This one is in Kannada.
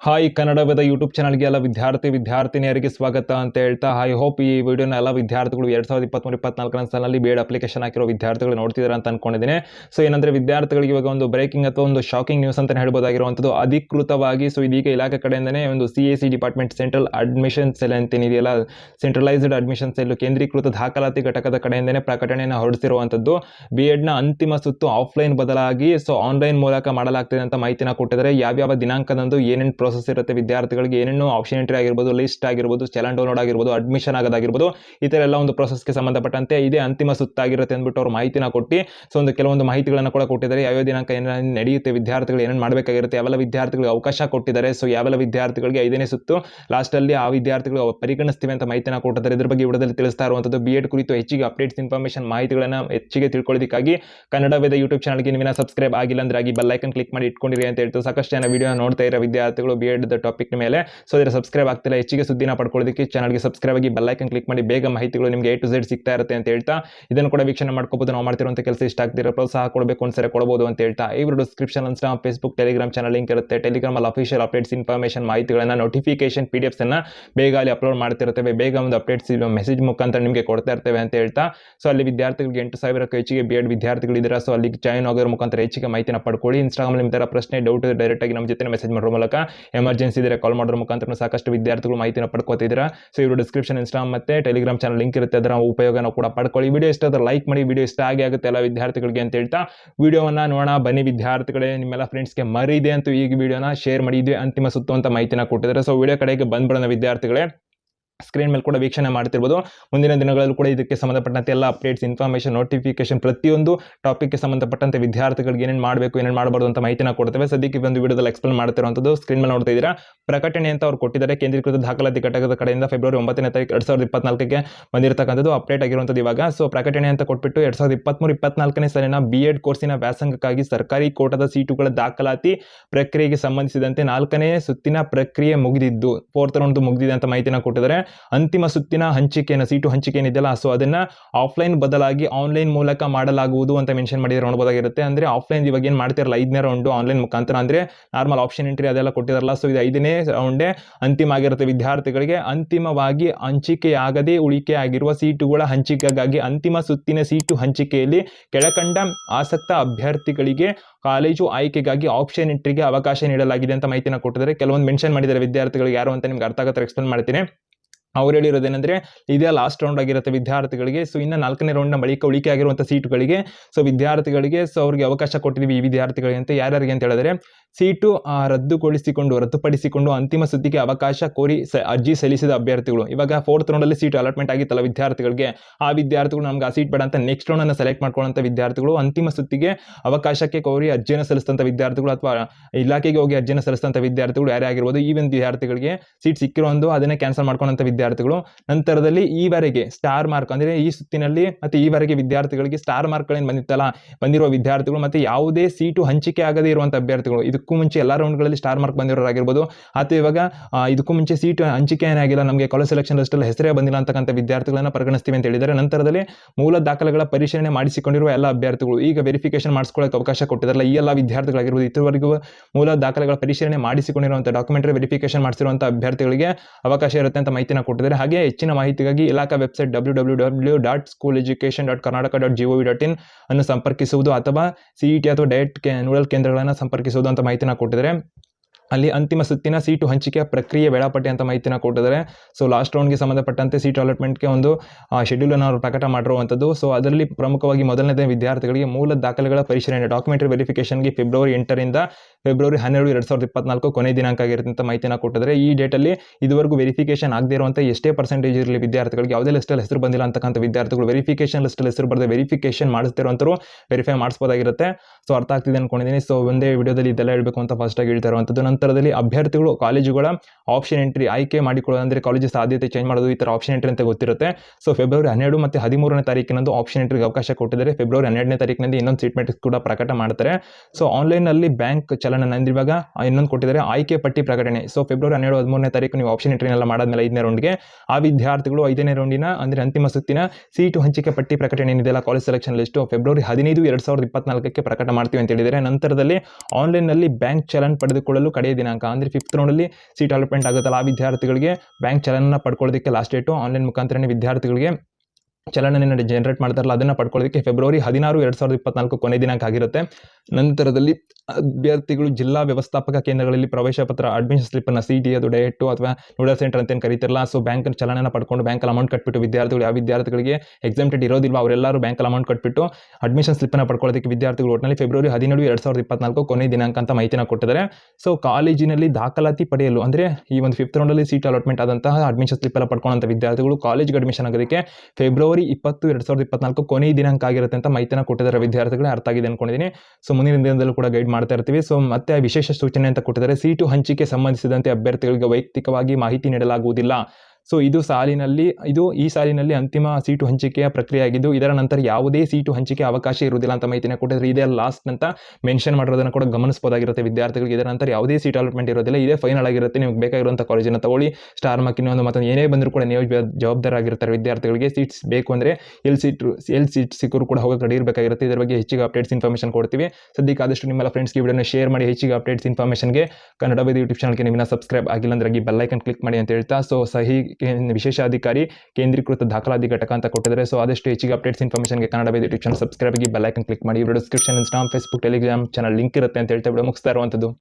ಹಾಯ್ ಕನ್ನಡದ ಯೂಟ್ಯೂಬ್ ಚಾನಲ್ಗೆ ಎಲ್ಲ ವಿದ್ಯಾರ್ಥಿ, ವಿದ್ಯಾರ್ಥಿನಿಯರಿಗೆ ಸ್ವಾಗತ ಅಂತ ಹೇಳ್ತಾ ಐ ಹೋಪ್ ಈ ವಿಡಿಯೋನ ಎಲ್ಲ ವಿದ್ಯಾರ್ಥಿಗಳು ಎರಡು ಸಾವಿರದ ಇಪ್ಪತ್ತ್ಮೂರು ಇಪ್ಪತ್ನಾಲ್ಕನೇ ಸಾಲಲ್ಲಿ ಬೇಡ ಅಪ್ಲಿಕೇಶನ್ ಹಾಕಿರೋ ವಿದ್ಯಾರ್ಥಿಗಳು ನೋಡ್ತಿದ್ದಾರೆ ಅಂತ ಅನ್ಕೊಂಡಿದ್ದೀನಿ. ಸೊ ಏನಂದರೆ ವಿದ್ಯಾರ್ಥಿಗಳಿಗೆ ಇವಾಗ ಒಂದು ಬ್ರೇಕಿಂಗ್ ಅಥವಾ ಒಂದು ಶಾಕಿಂಗ್ ನ್ಯೂಸ್ ಅಂತ ಹೇಳ್ಬೋದಾಗಿರುವಂಥದ್ದು ಅಧಿಕೃತವಾಗಿ ಸೊ ಇದೀಗ ಇಲಾಖೆ ಕಡೆಯಿಂದನೇ ಒಂದು C A C department central admission cell ಅಂತೇನಿದೆಯಲ್ಲ centralised admission cell ಕೇಂದ್ರೀಕೃತ ದಾಖಲಾತಿ ಘಟಕದ ಕಡೆಯಿಂದನೇ ಪ್ರಕಟಣೆಯನ್ನು ಹೊರಡಿಸಿರುವಂಥದ್ದು. ಬಿ ಎಡ್ನ ಅಂತಿಮ ಸುತ್ತು ಆಫ್ಲೈನ್ ಬದಲಾಗಿ ಸೊ ಆನ್ಲೈನ್ ಮೂಲಕ ಮಾಡಲಾಗ್ತಿದೆ ಅಂತ ಮಾಹಿತಿನ ಕೊಟ್ಟಿದ್ದಾರೆ. ಯಾವ್ಯಾವ ದಿನಾಂಕದಂದು ಏನೇನು ಪ್ರೋಸೆಸ್ ಇರುತ್ತೆ ವಿದ್ಯಾರ್ಥಿಗಳಿಗೆ ಏನೇನು ಆಪ್ಷನ್ ಎಂಟ್ರಿ ಆಗಿರ್ಬೋದು ಲಿಸ್ಟ್ ಆಗಿರ್ಬೋದು ಚಲನ್ ಡೌನ್ಲೋಡ್ ಆಗಿರ್ಬೋದು ಅಡ್ಮಿಷನ್ ಆಗೋದಾಗಿರ್ಬೋದು, ಈ ಥರ ಎಲ್ಲ ಒಂದು ಪ್ರೋಸೆಸ್ಗೆ ಸಂಬಂಧಪಟ್ಟಂತೆ ಇದೇ ಅಂತಿಮ ಸುತ್ತಾಗಿರುತ್ತೆ ಅಂದ್ಬಿಟ್ಟು ಅವ್ರು ಮಾಹಿತಿನ ಕೊಟ್ಟು ಸೊ ಒಂದು ಕೆಲವೊಂದು ಮಾಹಿತಿಗಳನ್ನು ಕೂಡ ಕೊಟ್ಟಿದ್ದಾರೆ. ಯಾವ್ಯಾವ ದಿನಾಂಕ ಏನೇನು ನಡೆಯುತ್ತೆ, ವಿದ್ಯಾರ್ಥಿಗಳು ಏನೇನು ಮಾಡಬೇಕಾಗಿರುತ್ತೆ, ಯಾವೆಲ್ಲ ವಿದ್ಯಾರ್ಥಿಗಳಿಗೆ ಅವಕಾಶ ಕೊಟ್ಟಿದ್ದಾರೆ ಸೊ ಯಾವೆಲ್ಲ ವಿದ್ಯಾರ್ಥಿಗಳಿಗೆ ಐದನೇ ಸುತ್ತು ಲಾಸ್ಟಲ್ಲಿ ಆ ವಿದ್ಯಾರ್ಥಿಗಳು ಪರಿಗಣಿಸ್ತೀವಿ ಅಂತ ಮಾಹಿತಿನ ಕೊಟ್ಟಿದ್ದಾರೆ. ಇದ್ರ ಬಗ್ಗೆ ವಿಡಿಯೋದಲ್ಲಿ ತಿಳಿಸ್ತಾ ಇರುವಂಥದ್ದು ಬಿ ಎಡ್ ಕುರಿತು ಹೆಚ್ಚಿಗೆ ಅಪ್ಡೇಟ್ಸ್ ಇನ್ಫಾರ್ಮೇಷನ್ ಮಾಹಿತಿಗಳನ್ನು ಹೆಚ್ಚಿಗೆ ತಿಳ್ಕೊಳ್ಳೋದಕ್ಕಾಗಿ ಕನ್ನಡ ವೇದ ಯೂಟ್ಯೂಬ್ ಚಾನಲ್ಗೆ ನೀವಿನ ಸಬ್ಸ್ಕ್ರೈಬ್ ಆಗಿಲ್ಲ ಅಂದ್ರೆ ಆಗಿ ಬೆಲ್ಲೈಕನ್ ಕ್ಲಿಕ್ ಮಾಡಿ ಇಟ್ಕೊಂಡಿರಿ ಅಂತ ಹೇಳ್ತು ಸಾಕಷ್ಟು ಜನ ವಿಡಿಯೋ ನೋಡ್ತಾ ಇರೋ ವಿದ್ಯಾರ್ಥಿಗಳು ಬಿ ಎಡ್ ದ ಟಾಪಿಕ್ ಮೇಲೆ. ಸೊ ಇದರ ಸಬ್ಸ್ಕ್ರೈಬ್ ಆಗ್ತಿಲ್ಲ, ಹೆಚ್ಚಿಗೆ ಸುದ್ದಿನ ಪಡ್ಕೊಳ್ಳೋದಕ್ಕೆ ಚಾನಲ್ಗೆ ಸಬ್ಸ್ಕ್ರೈಬ್ ಆಗಿ ಬೆಲ್ ಐಕನ್ ಕ್ಲಿಕ್ ಮಾಡಿ, ಬೇಗ ಮಾಹಿತಿಗಳು ನಿಮಗೆ ಎ ಟು ಝೆಡ್ ಸಿಗ್ತಾ ಇರುತ್ತೆ ಅಂತ ಹೇಳ್ತಾ, ಇದನ್ನು ಕೂಡ ವೀಕ್ಷಣೆ ಮಾಡ್ಕೋಬಹುದು ನಾವು ಮಾಡ್ತಿರುವಂಥ ಕೆಲಸ ಇಷ್ಟ ಆಗ್ತಿರೋ ಪ್ರೋತ್ಸಾಹ ಕೊಡಬೇಕು, ಅನ್ಸರೆ ಕೊಡಬಹುದು ಅಂತ ಹೇಳ್ತಾ. ಇವರು description Instagram Facebook Telegram channel link ಇರುತ್ತೆ. ಟೆಲಿಗ್ರಾಮಲ್ಲಿ ಅಫಿಷಿಯಲ್ ಅಪ್ಡೇಟ್ಸ್ ಇನ್ಫಾರ್ಮೇಷನ್ ಮಾಹಿತಿಗಳನ್ನು ನೋಟಿಫಿಕೇಶನ್ ಪಿ ಡಿ ಎಫ್ಸ್ ಬೇಗ ಅಲ್ಲಿ ಅಪ್ಲೋಡ್ ಮಾಡ್ತಿರ್ತೇವೆ. ಬೇಗ ಒಂದು ಅಪ್ಡೇಟ್ಸ್ ಮೆಸೇಜ್ ಮುಖಾಂತರ ನಿಮಗೆ ಕೊಡ್ತಾ ಇರ್ತೇವೆ ಅಂತ ಹೇಳ್ತಾ. ಸೊ ಅಲ್ಲಿ ವಿದ್ಯಾರ್ಥಿಗಳಿಗೆ ಎಂಟು ಸಾವಿರಕ್ಕೂ ಹೆಚ್ಚಿಗೆ ಬಿ ಎಡ್ ವಿದ್ಯಾರ್ಥಿಗಳಿದ್ದಾರೆ ಸೊ ಅಲ್ಲಿ ಜಾಯಿನ್ ಆಗೋದ್ರ ಮುಖಾಂತರ ಹೆಚ್ಚಿಗೆ ಮಾಹಿತಿನ ಪಡ್ಕೊಳ್ಳಿ. ಇನ್ಸ್ಟಾಗ್ರಾಮ್ ನಿಮ್ಮ ಪ್ರಶ್ನೆ ಡೌಟ್ ಡೈರೆಕ್ಟ್ ಆಗಿ ನಮ್ಮ ಜೊತೆ ಮೆಸೇಜ್ ಮಾಡೋ ಮೂಲಕ ಎಮರ್ಜೆನ್ಸಿ ಇದ್ರೆ ಕಾಲ್ ಮಾಡೋದ್ರ ಮುಖಾಂತರ ಸಾಕಷ್ಟು ವಿದ್ಯಾರ್ಥಿಗಳು ಮಾಹಿತಿನ ಪಡ್ಕೋತಿದ್ದೀರಾ. ಸೊ ಇವರು ಡಿಸ್ಕ್ರಿಪ್ಷನ್ ಇನ್ಸ್ಟಾ ಮತ್ತೆ ಟೆಲಿಗ್ರಾಮ್ ಚಾನಲ್ ಲಿಂಕ್ ಇರುತ್ತೆ. ಅದರ ಉಪಯೋಗನ ಕೂಡ ಪಡ್ಕೊಳ್ಳಿ. ವಿಡಿಯೋ ಇಷ್ಟ ಆದ್ರೆ ಲೈಕ್ ಮಾಡಿ. ವಿಡಿಯೋ ಇಷ್ಟ ಆಗಿ ಆಗುತ್ತೆ ಎಲ್ಲ ವಿದ್ಯಾರ್ಥಿಗಳಿಗೆ ಅಂತ ಹೇಳ್ತಾ, ವಿಡಿಯೋವನ್ನ ನೋಡೋಣ. ಬನ್ನಿ ವಿದ್ಯಾರ್ಥಿಗಳೇ, ನಿಮ್ಮೆಲ್ಲ ಫ್ರೆಂಡ್ಸ್ಗೆ ಮರಿದೆ ಅಂತೂ ಈಗ ವಿಡಿಯೋನ ಶೇರ್ ಮಾಡಿದ್ವಿ. ಅಂತಿಮ ಸುತ್ತು ಅಂತ ಮಾಹಿತಿನ ಕೊಟ್ಟಿದ್ದಾರೆ. ಸೊ ವಿಡಿಯೋ ಕಡೆಗೆ ಬಂದ್ಬಿಡೋಣ ವಿದ್ಯಾರ್ಥಿಗಳೇ. ಸ್ಕ್ರೀನ್ ಮೇಲೆ ಕೂಡ ವೀಕ್ಷಣೆ ಮಾಡ್ತಿರ್ಬೋದು. ಮುಂದಿನ ದಿನಗಳಲ್ಲೂ ಕೂಡ ಇದಕ್ಕೆ ಸಂಬಂಧಪಟ್ಟಂತೆ ಎಲ್ಲ ಅಪ್ಡೇಟ್ಸ್ ಇನ್ಫಾರ್ಮೇಷನ್ ನೋಟಿಫಿಕೇಶನ್ ಪ್ರತಿಯೊಂದು ಟಾಪಿಕ್ಗೆ ಸಂಬಂಧಪಟ್ಟಂತೆ ವಿದ್ಯಾರ್ಥಿಗಳಿಗೆ ಏನೇನು ಮಾಡಬೇಕು, ಏನೇನು ಮಾಡಬಾರ್ದು ಅಂತ ಮಾಹಿತಿನ ಕೊಡ್ತೇವೆ. ಸದ್ಯಕ್ಕೆ ಒಂದು ವಿಡಿಯೋದಲ್ಲಿ ಎಕ್ಸ್ಪ್ಲೇನ್ ಮಾಡ್ತಿರುವಂಥದ್ದು ಸ್ಕ್ರೀನ್ ಮೇಲೆ ನೋಡ್ತಾ ಇದ್ದೀರಾ. ಪ್ರಕಟಣೆ ಅಂತ ಅವ್ರು ಕೊಟ್ಟಿದ್ದಾರೆ. ಕೇಂದ್ರೀಕೃತ ದಾಖಲಾತಿ ಘಟಕದ ಕಡೆಯಿಂದ ಫೆಬ್ರವರಿ ಒಂಬತ್ತನೇ ತಾರೀಕು ಎರಡು ಸಾವಿರದ ಇಪ್ಪತ್ನಾಲ್ಕಕ್ಕೆ ಬಂದಿರತಕ್ಕಂಥದ್ದು ಅಪ್ಡೇಟ್ ಆಗಿರುವಂಥದ್ದು ಇವಾಗ. ಸೊ ಪ್ರಕಟಣೆ ಅಂತ ಕೊಟ್ಬಿಟ್ಟು ಎರಡು ಸಾವಿರದ ಇಪ್ಪತ್ತ್ಮೂರು ಇಪ್ಪತ್ನಾಲ್ಕನೇ ಸಾಲಿನ ಬಿ ಎಡ್ ಕೋರ್ಸಿನ ವ್ಯಾಸಂಗಕ್ಕಾಗಿ ಸರ್ಕಾರಿ ಕೋಟದ ಸೀಟುಗಳ ದಾಖಲಾತಿ ಪ್ರಕ್ರಿಯೆಗೆ ಸಂಬಂಧಿಸಿದಂತೆ ನಾಲ್ಕನೇ ಸುತ್ತಿನ ಪ್ರಕ್ರಿಯೆ ಮುಗಿದಿದ್ದು ಫೋರ್ತ್ ರೌಂಡ್ ಮುಗಿದಿದೆ ಅಂತ ಮಾಹಿತಿನ ಕೊಟ್ಟಿದ್ದಾರೆ. ಅಂತಿಮ ಸುತ್ತಿನ ಹಂಚಿಕೆಯನ್ನು ಸೀಟು ಹಂಚಿಕೆ ಏನಿದೆಯಲ್ಲ ಸೊ ಅದನ್ನ ಆಫ್ಲೈನ್ ಬದಲಾಗಿ ಆನ್ಲೈನ್ ಮೂಲಕ ಮಾಡಲಾಗುವುದು ಅಂತ ಮೆನ್ಷನ್ ಮಾಡಿದ್ರೆ ನೋಡ್ಬೋದಾಗಿರುತ್ತೆ ಅಂದ್ರೆ ಆಫ್ಲೈನ್ ಇವಾಗ ಏನು ಮಾಡ್ತಿರಲ್ಲ, ಐದನೇ ರೌಂಡು ಆನ್ಲೈನ್ ಮುಖಾಂತರ. ಅಂದ್ರೆ ನಾರ್ಮಲ್ ಆಪ್ಷನ್ ಎಂಟ್ರಿ ಅದೆಲ್ಲ ಕೊಟ್ಟಿದಾರಲ್ಲ ಸೊ ಇದು ಐದನೇ ರೌಂಡೇ ಅಂತಿಮ ಆಗಿರುತ್ತೆ ವಿದ್ಯಾರ್ಥಿಗಳಿಗೆ. ಅಂತಿಮವಾಗಿ ಹಂಚಿಕೆಯಾಗದೆ ಉಳಿಕೆ ಆಗಿರುವ ಸೀಟುಗಳ ಹಂಚಿಕೆಗಾಗಿ ಅಂತಿಮ ಸುತ್ತಿನ ಸೀಟು ಹಂಚಿಕೆಯಲ್ಲಿ ಕೆಳಕಂಡ ಆಸಕ್ತ ಅಭ್ಯರ್ಥಿಗಳಿಗೆ ಕಾಲೇಜು ಆಯ್ಕೆಗಾಗಿ ಆಪ್ಷನ್ ಎಂಟ್ರಿಗೆ ಅವಕಾಶ ನೀಡಲಾಗಿದೆ ಅಂತ ಮಾಹಿತಿನ ಕೊಟ್ಟಿದ್ದಾರೆ. ಕೆಲವೊಂದು ಮೆನ್ಷನ್ ಮಾಡಿದ್ದಾರೆ ವಿದ್ಯಾರ್ಥಿಗಳಿಗೆ ಯಾರು ಅಂತ ನಿಮ್ಗೆ ಅರ್ಥ ಆಗುತ್ತೆ ಎಕ್ಸ್ಪ್ಲೇನ್ ಮಾಡ್ತೀನಿ. ಅವ್ರು ಹೇಳಿರೋದೇನೆಂದ್ರೆ, ಇದೇ ಲಾಸ್ಟ್ ರೌಂಡ್ ಆಗಿರುತ್ತೆ ವಿದ್ಯಾರ್ಥಿಗಳಿಗೆ. ಸೊ ಇನ್ನು ನಾಲ್ಕನೇ ರೌಂಡ್ನ ಬಳಿಕ ಉಳಿಕೆ ಆಗಿರುವಂಥ ಸೀಟುಗಳಿಗೆ ಸೊ ವಿದ್ಯಾರ್ಥಿಗಳಿಗೆ ಸೊ ಅವ್ರಿಗೆ ಅವಕಾಶ ಕೊಟ್ಟಿದ್ದೀವಿ ಈ ವಿದ್ಯಾರ್ಥಿಗಳಿಗೆ ಅಂತ ಯಾರ್ಯಾರಿಗೆ ಅಂತ ಹೇಳಿದ್ರೆ ಸೀಟು ರದ್ದುಗೊಳಿಸಿಕೊಂಡು, ರದ್ದುಪಡಿಸಿಕೊಂಡು ಅಂತಿಮ ಸುದ್ದಿಗೆ ಅವಕಾಶ ಕೋರಿ ಅರ್ಜಿ ಸಲ್ಲಿಸಿದ ಅಭ್ಯರ್ಥಿಗಳು. ಇವಾಗ ಫೋರ್ತ್ ರೌಂಡಲ್ಲಿ ಸೀಟ್ ಅಲಾಟ್ಮೆಂಟ್ ಆಗಿತ್ತಲ್ಲ ವಿದ್ಯಾರ್ಥಿಗಳಿಗೆ. ಆ ವಿದ್ಯಾರ್ಥಿಗಳು ನಮ್ಗೆ ಆ ಸೀಟ್ ಬೇಡ ಅಂತ ನೆಕ್ಸ್ಟ್ ರೌಂಡನ್ನು ಸೆಲೆಕ್ಟ್ ಮಾಡ್ಕೊಳ್ಳೋಂಥ ವಿದ್ಯಾರ್ಥಿಗಳು ಅಂತಿಮ ಸುತ್ತಿಗೆ ಅವಕಾಶಕ್ಕೆ ಕೋರಿ ಅರ್ಜಿಯನ್ನು ಸಲ್ಲಿಸಿದಂಥ ವಿದ್ಯಾರ್ಥಿಗಳು ಅಥವಾ ಇಲಾಖೆಗೆ ಹೋಗಿ ಅರ್ಜಿಯನ್ನು ಸಲ್ಲಿಸಿದಂಥ ವಿದ್ಯಾರ್ಥಿಗಳು ಯಾರೇ ಆಗಿರ್ಬೋದು ಈ ವಿದ್ಯಾರ್ಥಿಗಳಿಗೆ ಸೀಟ್ ಸಿಕ್ಕಿರೋ ಒಂದು ಅದನ್ನೇ ಕ್ಯಾನ್ಸಲ್ ಮಾಡ್ಕೊಂಡಂಥ ವಿದ್ಯಾರ್ಥಿಗಳು ನಂತರದಲ್ಲಿ ಈವರೆಗೆ ಸ್ಟಾರ್ ಮಾರ್ಕ್ ಅಂದರೆ ಈ ಸುತ್ತಿನಲ್ಲಿ ಮತ್ತೆ ಈವರೆಗೆ ವಿದ್ಯಾರ್ಥಿಗಳಿಗೆ ಸ್ಟಾರ್ ಮಾರ್ಕ್ಗಳೇನು ಬಂದಿತ್ತಲ್ಲ, ಬಂದಿರುವ ವಿದ್ಯಾರ್ಥಿಗಳು ಮತ್ತೆ ಯಾವುದೇ ಸೀಟು ಹಂಚಿಕೆ ಆಗದೇ ಇರುವಂಥ ಅಭ್ಯರ್ಥಿಗಳು. ಇದಕ್ಕೂ ಮುಂಚೆ ಎಲ್ಲ ರೌಂಡ್ಗಳಲ್ಲಿ ಸ್ಟಾರ್ ಮಾರ್ಕ್ ಬಂದಿರೋರಾಗಿರ್ಬೋದು. ಅಥವಾ ಇವಾಗ ಇದಕ್ಕೂ ಮುಂಚೆ ಸೀಟು ಹಂಚಿಕೆ ಏನಾಗಿಲ್ಲ ನಮಗೆ ಕಾಲೇಜ್ ಸೆಲೆಕ್ಷನ್ ಲಿಸ್ಟಲ್ಲಿ ಹೆಸರೇ ಬಂದಿಲ್ಲ ಅಂತಕ್ಕಂಥ ವಿದ್ಯಾರ್ಥಿಗಳನ್ನ ಪರಿಗಣಿಸ್ತೀವಿ ಅಂತ ಹೇಳಿದರೆ ನಂತರದಲ್ಲಿ ಮೂಲ ದಾಖಲೆಗಳ ಪರಿಶೀಲನೆ ಮಾಡಿಸಿಕೊಂಡಿರುವ ಎಲ್ಲ ಅಭ್ಯರ್ಥಿಗಳು ಈಗ ವೆರಿಫಿಕೇಶನ್ ಮಾಡಿಸ್ಕೊಳ್ಳೋಕೆ ಅವಕಾಶ ಕೊಟ್ಟಿದ್ದಾರಲ್ಲ ಈ ಎಲ್ಲ ವಿದ್ಯಾರ್ಥಿಗಳಾಗಿರ್ಬೋದು. ಇದುವರೆಗೂ ಮೂಲ ದಾಖಲೆಗಳ ಪರಿಶೀಲನೆ ಮಾಡಿಸಿಕೊಂಡಿರುವಂಥ ಡಾಕ್ಯುಮೆಂಟರಿ ವೆರಿಫಿಕೇಶನ್ ಮಾಡಿಸಿರುವಂಥ ಅಭ್ಯರ್ಥಿಗಳಿಗೆ ಅವಕಾಶ ಇರುತ್ತೆ ಅಂತ ಮಾಹಿತಿನ ಕೊಟ್ಟಿದ್ದಾರೆ. ಹಾಗೆ ಹೆಚ್ಚಿನ ಮಾಹಿತಿಗಾಗಿ ಇಲಾಖಾ website W W W dot school education dot Karnataka dot dot in ಅನ್ನು ಸಂಪರ್ಕಿಸುವುದು ಅಥವಾ ಸಿಇಟಿ ಅಥವಾ ಡೈರೆಕ್ಟ್ ನೂಡಲ್ ಕೇಂದ್ರಗಳನ್ನು ಸಂಪರ್ಕಿಸುವುದು ಅಂತ ಮಾಹಿತಿನ ಕೊಟ್ಟಿದ್ದಾರೆ. ಅಲ್ಲಿ ಅಂತಿಮ ಸುತ್ತಿನ ಸೀಟು ಹಂಚಿಕೆಯ ಪ್ರಕ್ರಿಯೆ ವೇಳಾಪಟ್ಟಿ ಅಂತ ಮಾಹಿತಿನ ಕೊಟ್ಟಿದ್ದಾರೆ. ಸೊ ಲಾಸ್ಟ್ ರೌಂಡ್ಗೆ ಸಂಬಂಧಪಟ್ಟಂತೆ ಸೀಟ್ ಅಲಾಟ್ಮೆಂಟ್ಗೆ ಒಂದು ಶೆಡ್ಯೂಲನ್ನು ಅವರು ಪ್ರಕಟ ಮಾಡಿರುವಂಥದ್ದು ಸೊ ಅದರಲ್ಲಿ ಪ್ರಮುಖವಾಗಿ ಮೊದಲನೇದೇ ವಿದ್ಯಾರ್ಥಿಗಳಿಗೆ ಮೂಲ ದಾಖಲೆಗಳ ಪರಿಶೀಲನೆ ಡಾಕ್ಯುಮೆಂಟರಿ ವೆರಿಫಿಕೇಷನ್ಗೆ ಫೆಬ್ರವರಿ ಎಂಟರಿಂದ ಫೆಬ್ರವರಿ ಹನ್ನೆರಡು ಎರಡು ಸಾವಿರದ ಇಪ್ಪತ್ನಾಲ್ಕು ಕೊನೆ ದಿನಾಂಕ ಆಗಿರುತ್ತಂತ ಮಾಹಿತಿನ ಕೊಟ್ಟಿದ್ದಾರೆ. ಈ ಡೇಟಲ್ಲಿ ಇದುವರೆಗೂ ವೆರಿಫಿಕೇಷನ್ ಆಗದೇ ಇರುವಂಥ ಎಷ್ಟೇ ಪರ್ಸೆಂಟೇಜ್ ಇರಲಿ ವಿದ್ಯಾರ್ಥಿಗಳಿಗೆ, ಯಾವುದೇ ಲಿಸ್ಟಲ್ಲಿ ಹೆಸರು ಬಂದಿಲ್ಲ ಅಂತಕ್ಕಂಥ ವಿದ್ಯಾರ್ಥಿಗಳು ವೆರಿಫಿಕೇಷನ್ ಲಿಸ್ಟಲ್ಲಿ ಹೆಸರು ಬರೆದ ವೆರಿಫಿಕೇಷನ್ ಮಾಡಿಸ್ತಿರುವಂಥರು ವೆರಿಫೈ ಮಾಡಿಸ್ಬೋದಾಗಿರುತ್ತೆ. ಸೊ ಅರ್ಥ ಆಗ್ತಿದೆ ಅನ್ಕೊಂಡಿದ್ದೀನಿ. ಸೊ ಒಂದೇ ವಿಡಿಯೋದಲ್ಲಿ ಇದೆಲ್ಲ ಹೇಳಬೇಕು ಅಂತ ಫಸ್ಟಾಗಿ ಹೇಳ್ತಾ ಇರುವಂಥದ್ದು ನಂತರದಲ್ಲಿ ಅಭ್ಯರ್ಥಿಗಳು ಕಾಲೇಜುಗಳ ಆಪ್ಷನ್ ಎಂಟ್ರಿ ಆಯ್ಕೆ ಮಾಡಿಕೊಳ್ಳೋದು ಅಂದರೆ ಕಾಲೇಜು ಸಾಧ್ಯತೆ ಚೇಂಜ್ ಮಾಡೋದು ಈ ಥರ ಆಪ್ಷನ್ ಎಂಟ್ರಿ ಅಂತ ಗೊತ್ತಿರುತ್ತೆ. ಸೊ ಫೆಬ್ರವರಿ ಹನ್ನೆರಡು ಮತ್ತು ಹದಿಮೂರನೇ ತಾರೀಕಿನಂದು ಆಪ್ಷನ್ ಎಂಟ್ರಿಗೆ ಅವಕಾಶ ಕೊಟ್ಟಿದ್ದಾರೆ. ಫೆಬ್ರವರಿ ಹನ್ನೆರಡನೇ ತಾರೀಕಿನಿಂದ ಇನ್ನೊಂದು ಸೀಟ್ ಮೆಟ್ರಿಕ್ಸ್ ಕೂಡ ಪ್ರಕಟ ಮಾಡ್ತಾರೆ. ಸೊ ಆನ್ಲೈನಲ್ಲಿ ಬ್ಯಾಂಕ್ ಚಲನ ಇವಾಗ ಇನ್ನೊಂದು ಕೊಟ್ಟಿದ್ದಾರೆ, ಆಯ್ಕೆ ಪಟ್ಟಿ ಪ್ರಕಟಣೆ. ಸೊ ಫೆಬ್ರವರಿ ಹನ್ನೆರಡು ಹದಿಮೂರನೇ ತಾರೀಕು ನೀವು ಆಪ್ಷನ್ ಎಂಟ್ರಿನೆಲ್ಲ ಮಾಡಾದ್ಮೇಲೆ ಐದನೇ ರೌಂಡ್ಗೆ ಆ ವಿದ್ಯಾರ್ಥಿಗಳು ಐದನೇ ರೌಂಡಿನ ಅಂದರೆ ಅಂತಿಮ ಸುತ್ತಿನ ಸೀಟು ಹಂಚಿಕೆ ಪಟ್ಟಿ ಪ್ರಕಟಣೆ ಏನಿದೆಯಲ್ಲ ಕಾಲೇಜ್ ಸೆಲೆಕ್ಷನ್ ಲಿಸ್ಟು ಫೆಬ್ರವರಿ ಹದಿನೈದು, ಎರಡು ಸಾವಿರದ ಇಪ್ಪತ್ನಾಲ್ಕಕ್ಕೆ ಪ್ರಕಟ ಮಾಡ್ತೀವಿ ಅಂತ ಹೇಳಿದರೆ ನಂತರದಲ್ಲಿ ಆನ್ಲೈನ್ನಲ್ಲಿ ಬ್ಯಾಂಕ್ ಚಲನ್ ಪಡೆದುಕೊಳ್ಳಲು ಕಡೆಯ ದಿನಾಂಕ, ಅಂದರೆ ಫಿಫ್ತ್ ರೌಂಡಲ್ಲಿ ಸೀಟ್ ಅಲಾಟ್ಮೆಂಟ್ ಆಗುತ್ತಲ್ಲ ಆ ವಿದ್ಯಾರ್ಥಿಗಳಿಗೆ ಬ್ಯಾಂಕ್ ಚಲನನ್ನು ಪಡ್ಕೊಳ್ಳೋದಕ್ಕೆ ಲಾಸ್ಟ್ ಡೇಟು ಆನ್ಲೈನ್ ಮುಖಾಂತರನೇ ವಿದ್ಯಾರ್ಥಿಗಳಿಗೆ ಚಲನೆಯನ್ನು ಜನರೇಟ್ ಮಾಡ್ತಾರಲ್ಲ, ಅದನ್ನು ಪಡ್ಕೊಳ್ಳೋದಕ್ಕೆ ಫೆಬ್ರವರಿ ಹದಿನಾರು, ಎರಡು ಸಾವಿರದ ಇಪ್ಪತ್ನಾಲ್ಕು ಕೊನೆ ದಿನಾಂಕ ಆಗಿರುತ್ತೆ. ನಂತರದಲ್ಲಿ ಅಭ್ಯರ್ಥಿಗಳು ಜಿಲ್ಲಾ ವ್ಯವಸ್ಥಾಪಕ ಕೇಂದ್ರಗಳಲ್ಲಿ ಪ್ರವೇಶ ಪತ್ರ ಅಡ್ಮಿಷನ್ ಸ್ಲಿಪ್ಪನ್ನು ಸಿ ಟಿ ಅದು ಡೈರೆಕ್ಟು ಅಥವಾ ನೂಡಲ್ ಸೆಂಟರ್ ಅಂತೇನು ಕರೀತಿರಲ್ಲ ಸೊ ಬ್ಯಾಂಕ್ ಚಲನೆಯನ್ನು ಪಡ್ಕೊಂಡು ಬ್ಯಾಂಕಲ್ಲಿ ಅಮೌಂಟ್ ಕಟ್ಬಿಟ್ಟು ವಿದ್ಯಾರ್ಥಿಗಳು ಯಾವ ವಿದ್ಯಾರ್ಥಿಗಳಿಗೆ ಎಕ್ಸಾಮ್ಟೆಡ್ ಇರೋದಿಲ್ಲ ಅವರೆಲ್ಲರೂ ಬ್ಯಾಂಕಲ್ಲಿ ಅಮೌಂಟ್ ಕಟ್ಬಿಟ್ಟು ಅಡ್ಮಿಷನ್ ಸ್ಲಿಪ್ಪನ್ನು ಪಡ್ಕೊಳ್ಳೋದಕ್ಕೆ ವಿದ್ಯಾರ್ಥಿಗಳು ಒಟ್ಟಿನಲ್ಲಿ ಫೆಬ್ರವರಿ ಹದಿನೇಳು, ಎರಡು ಸಾವಿರದ ಇಪ್ಪತ್ನಾಲ್ಕು ಕೊನೆ ದಿನಾಂಕ ಅಂತ ಮಾಹಿತಿನ ಕೊಟ್ಟಿದ್ದಾರೆ. ಸೊ ಕಾಲೇಜಿನಲ್ಲಿ ದಾಖಲಾತಿ ಪಡೆಯಲು, ಅಂದರೆ ಈ ಒಂದು ಫಿಫ್ತ್ ರೌಂಡಲ್ಲಿ ಸೀಟ್ ಅಲಾಟ್ಮೆಂಟ್ ಆದಂತಹ ಅಡ್ಮಿಷನ್ ಸ್ಲಿಪ್ಪೆಲ್ಲ ಪಡ್ಕೊಂಡಂಥ ವಿದ್ಯಾರ್ಥಿಗಳು ಕಾಲೇಜ್ಗೆ ಅಡ್ಮಿಷನ್ ಆಗೋದಕ್ಕೆ ಫೆಬ್ರವರಿ ಇಪ್ಪತ್ತು, ಎರಡು ಸಾವಿರದ ಇಪ್ಪತ್ನಾಲ್ಕು ಕೊನೆಯ ದಿನಾಂಕ ಆಗಿರುತ್ತೆ ಅಂತ ಮಾಹಿತಿನ ಕೊಟ್ಟಿದ್ದಾರೆ ವಿದ್ಯಾರ್ಥಿಗಳೇ, ಅರ್ಥ ಆಗಿದೆ ಅನ್ಕೊಂಡಿದ್ದೀನಿ ಸೊ ಮುಂದಿನ ದಿನದಲ್ಲೂ ಕೂಡ ಗೈಡ್ ಮಾಡ್ತಾ ಇರ್ತೀವಿ. ಸೊ ಮತ್ತೆ ವಿಶೇಷ ಸೂಚನೆ ಅಂತ ಕೊಟ್ಟಿದ್ದಾರೆ. ಸೀಟು ಹಂಚಿಕೆ ಸಂಬಂಧಿಸಿದಂತೆ ಅಭ್ಯರ್ಥಿಗಳಿಗೆ ವೈಯಕ್ತಿಕವಾಗಿ ಮಾಹಿತಿ ನೀಡಲಾಗುವುದಿಲ್ಲ. ಸೊ ಇದು ಸಾಲಿನಲ್ಲಿ, ಇದು ಈ ಸಾಲಿನಲ್ಲಿ ಅಂತಿಮ ಸೀಟು ಹಂಚಿಕೆಯ ಪ್ರಕ್ರಿಯೆ ಆಗಿದ್ದು ಇದರ ನಂತರ ಯಾವುದೇ ಸೀಟು ಹಂಚಿಕೆ ಅವಕಾಶ ಇರುವುದಿಲ್ಲ ಅಂತ ಮಾಹಿತಿನ ಕೊಟ್ಟಿದ್ರೆ ಇದೇ ಲಾಸ್ಟ್ ಅಂತ ಮೆನ್ಷನ್ ಮಾಡಿರೋದನ್ನು ಕೂಡ ಗಮನಿಸಬಹುದಾಗಿರುತ್ತೆ ವಿದ್ಯಾರ್ಥಿಗಳಿಗೆ. ಇದರ ನಂತರ ಯಾವುದೇ ಸೀಟ್ ಅಲಾಟ್ಮೆಂಟ್ ಇರೋದಿಲ್ಲ ಇದೇ ಫೈನಲ್ ಆಗಿರುತ್ತೆ. ನಿಮಗೆ ಬೇಕಾಗಿರುವಂಥ ಕಾಲೇಜಿನ ತಗೊಳ್ಳಿ. ಸ್ಟಾರ್ ಮಾರ್ಕ್ ಇನ್ನೊಂದು ಮತ್ತೊಂದು ಏನೇ ಬಂದರೂ ಕೂಡ ನೀವು ಜವ- ಜವಾಬ್ದಾರಾಗಿರ್ತಾರೆ ವಿದ್ಯಾರ್ಥಿಗಳಿಗೆ. ಸೀಟ್ಸ್ ಬೇಕು ಅಂದರೆ ಎಲ್ ಸೀಟ್ ಎಲ್ಲಿ ಸೀಟ್ ಸಿಕ್ಕರು ಕೂಡ ಹೋಗೋಕೆ ರೆಡಿ ಇರಬೇಕಾಗಿರುತ್ತೆ. ಇದರ ಬಗ್ಗೆ ಹೆಚ್ಚಿಗೆ ಅಪ್ಡೇಟ್ಸ್ ಇನ್ಫಾರ್ಮೇಷನ್ ಕೊಡ್ತೀವಿ. ಸದ್ಯಕ್ಕೆ ಆದಷ್ಟು ನಿಮ್ಮೆಲ್ಲ ಫ್ರೆಂಡ್ಸ್ಗೆ ವಿಡಿಯೋನ ಶೇರ್ ಮಾಡಿ, ಹೆಚ್ಚಿಗೆ ಅಪ್ಡೇಟ್ಸ್ ಇನ್ಫಾರ್ಮೇಷನ್ಗೆ ಕನ್ನಡ ಬೈದ ಯೂಟ್ಯೂಬ್ ಚಾನಲ್ಗೆ ನಿಮ್ಮನ್ನ ಸಬ್ಸ್ಕ್ರೈಬ್ ಆಗಿಲ್ಲ ಅಂದ್ರೆ ಬೆಲ್ಲೈಕನ್ ಕ್ಲಿಕ್ ಮಾಡಿ ಅಂತ ಹೇಳ್ತಾ. ಸೊ ಸಹಿ ಕೇ- ವಿಶೇಷ ಅಧಿಕಾರಿ ಕೇಂದ್ರೀಕೃತ ದಾಖಲಾತಿ ಘಟಕ ಅಂತ ಕೊಟ್ಟಿದ್ದಾರೆ. ಸೊ ಆದಷ್ಟು ಹೆಚ್ಚಿಗೆ updates ಇನ್ಫಾರ್ಮೇಷನ್ಗೆ Kannada Vedi YouTube channel subscribe ಆಗಿ ಬೆಲ್ಲೈಕನ್ ಕ್ಲಿಕ್ ಮಾಡಿ. ಇವರು description Instagram Facebook Telegram channel link ಇರುತ್ತೆ ಅಂತ ಹೇಳ್ತಾ ವಿಡಿಯೋ ಮುಗಿಸ್ತಾ ಇರುವಂಥದ್ದು.